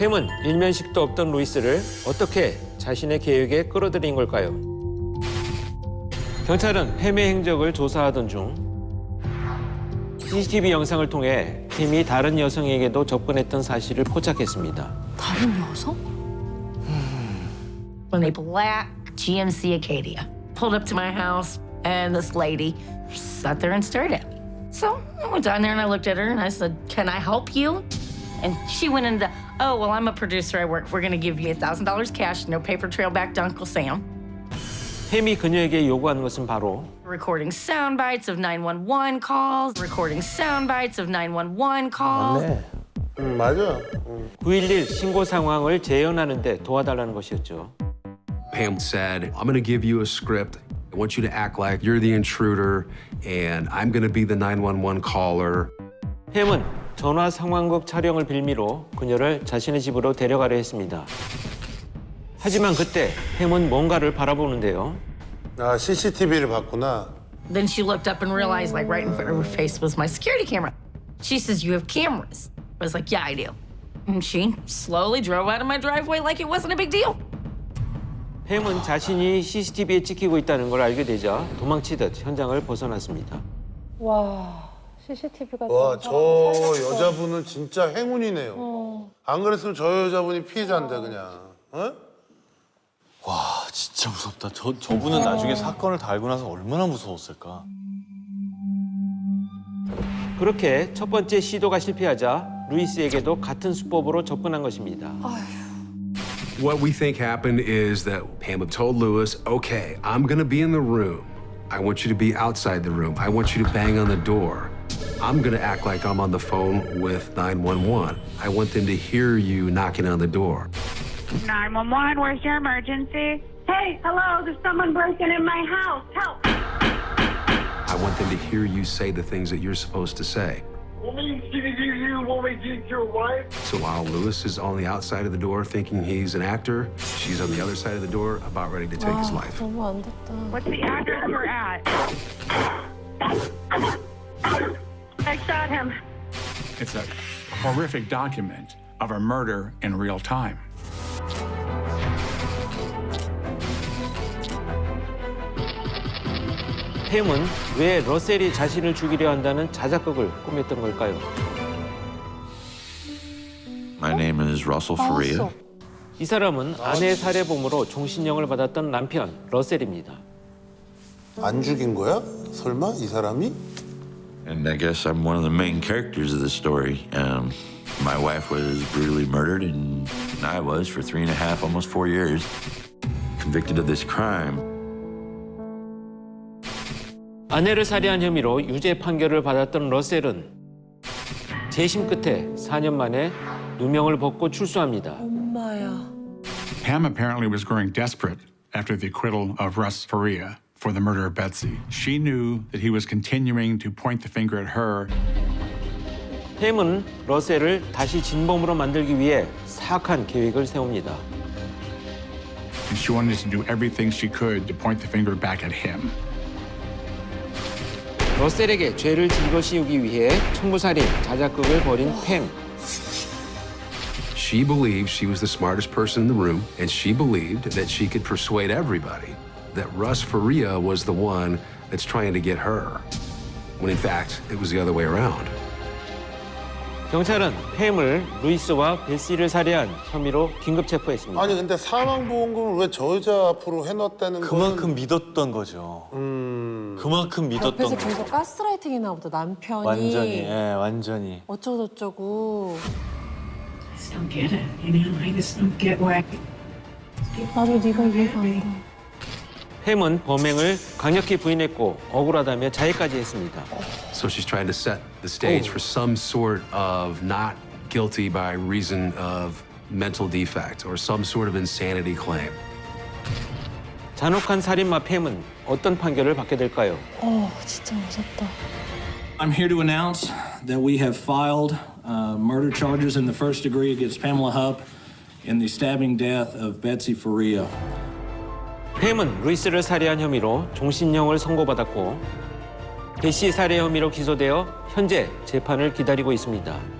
햄은 일면식도 없던 루이스를 어떻게 자신의 계획에 끌어들인 걸까요? 경찰은 햄의 행적을 조사하던 중 CCTV 영상을 통해 햄이 다른 여성에게도 접근했던 사실을 포착했습니다. 다른 여성? when a black GMC Acadia pulled up to my house, and this lady sat there and stared at me. So I went down there and I looked at her and I said, Can I help you? And she went into, Oh, well, I'm a producer. I work. We're going to give you $1,000 cash, no paper trail back to Uncle Sam. 햄이 그녀에게 요구한 것은 바로 Recording sound bites of 911 calls, recording sound bites of 911 calls. 네. 음, 맞아. 음. 911 신고 상황을 재현하는 데 도와달라는 것이었죠. Pam said, I'm going to give you a script. I want you to act like you're the intruder, and I'm going to be the 911 caller. 햄은 전화 상황극 촬영을 빌미로 그녀를 자신의 집으로 데려가려 했습니다. 하지만 그때 햄은 뭔가를 바라보는데요. 아, CCTV를 봤구나. Then she looked up and realized, like, right in front of her face was my security camera. She says, You have cameras. I was like, Yeah, I do. And she slowly drove out of my driveway like it wasn't a big deal. 햄은 자신이 CCTV에 찍히고 있다는 걸 알게 되자 도망치듯 현장을 벗어났습니다. 와, CCTV가 와, 저 여자분은 진짜 행운이네요. 안 그랬으면 저 여자분이 피해자인데, 그냥. 어? 와 진짜 무섭다. 저 저분은 나중에 사건을 다 알고 나서 얼마나 무서웠을까. 그렇게 첫 번째 시도가 실패하자 루이스에게도 같은 수법으로 접근한 것입니다. What we think happened is that Pam had told Lewis, okay, I'm going to be in the room. I want you to be outside the room. I want you to bang on the door. I'm going to act like I'm on the phone with 911. I want them to hear you knocking on the door. 911, where's your emergency? Hey, hello, there's someone breaking in my house. Help! I want them to hear you say the things that you're supposed to say. So while Lewis is on the outside of the door thinking he's an actor, she's on the other side of the door about ready to take his life. What's the address you're at? I shot him. It's a horrific document of a murder in real time. 햄은 왜 러셀이 자신을 죽이려 한다는 자작극을 꾸몄던 걸까요? My name is Russell Faria. 이 사람은 아내 살해범으로 종신형을 받았던 남편 러셀입니다. 안 죽인 거야? 설마? 이 사람이? And I guess I'm one of the main characters of this story. Um, my wife was brutally murdered, and I was for three and a half, almost four years, convicted of this crime. 아내를 살해한 혐의로 유죄 판결을 받았던 러셀은 재심 끝에 4년 만에 누명을 벗고 출소합니다. 엄마야. Pam apparently was growing desperate after the acquittal of Russ Faria for the murder of Betsy. She knew that he was continuing to point the finger at her 햄은 러셀을 다시 진범으로 만들기 위해 사악한 계획을 세웁니다. and she wanted to do everything she could to point the finger back at him. 러셀에게 죄를 집어씌우기 위해 청부살인 자작극을 벌인 팸. She believed she was the smartest person in the room, and she believed that she could persuade everybody that Russ Faria was the one that's trying to get her. When in fact, it was the other way around. 경찰은 팸을 루이스와 베시를 살해한 혐의로 긴급 체포했습니다. 아니, 근데 사망 보험금을 왜 저 여자 앞으로 해놨다는 거는... 그만큼 믿었던 거죠. 음... 그만큼 믿었던 옆에서 거죠. 계속 가스라이팅이나 보다 남편이 완전히, 예, 완전히. 어쩌고저쩌고 Don't get it. You know, I just don't get why. 나도 네가 이해가 안 가. 햄은 범행을 강력히 부인했고 억울하다며 자해까지 했습니다. So she's trying to set the stage for some sort of not guilty by reason of mental defect or some sort of insanity claim. 잔혹한 살인마 팸은 어떤 판결을 받게 될까요? 어, 진짜 무섭다. I'm here to announce that we have filed uh, murder charges in the first degree against Pamela Hupp in the stabbing death of Betsy Faria. 팸은 루이스를 살해한 혐의로 종신형을 선고받았고 베시 살해 혐의로 기소되어 현재 재판을 기다리고 있습니다.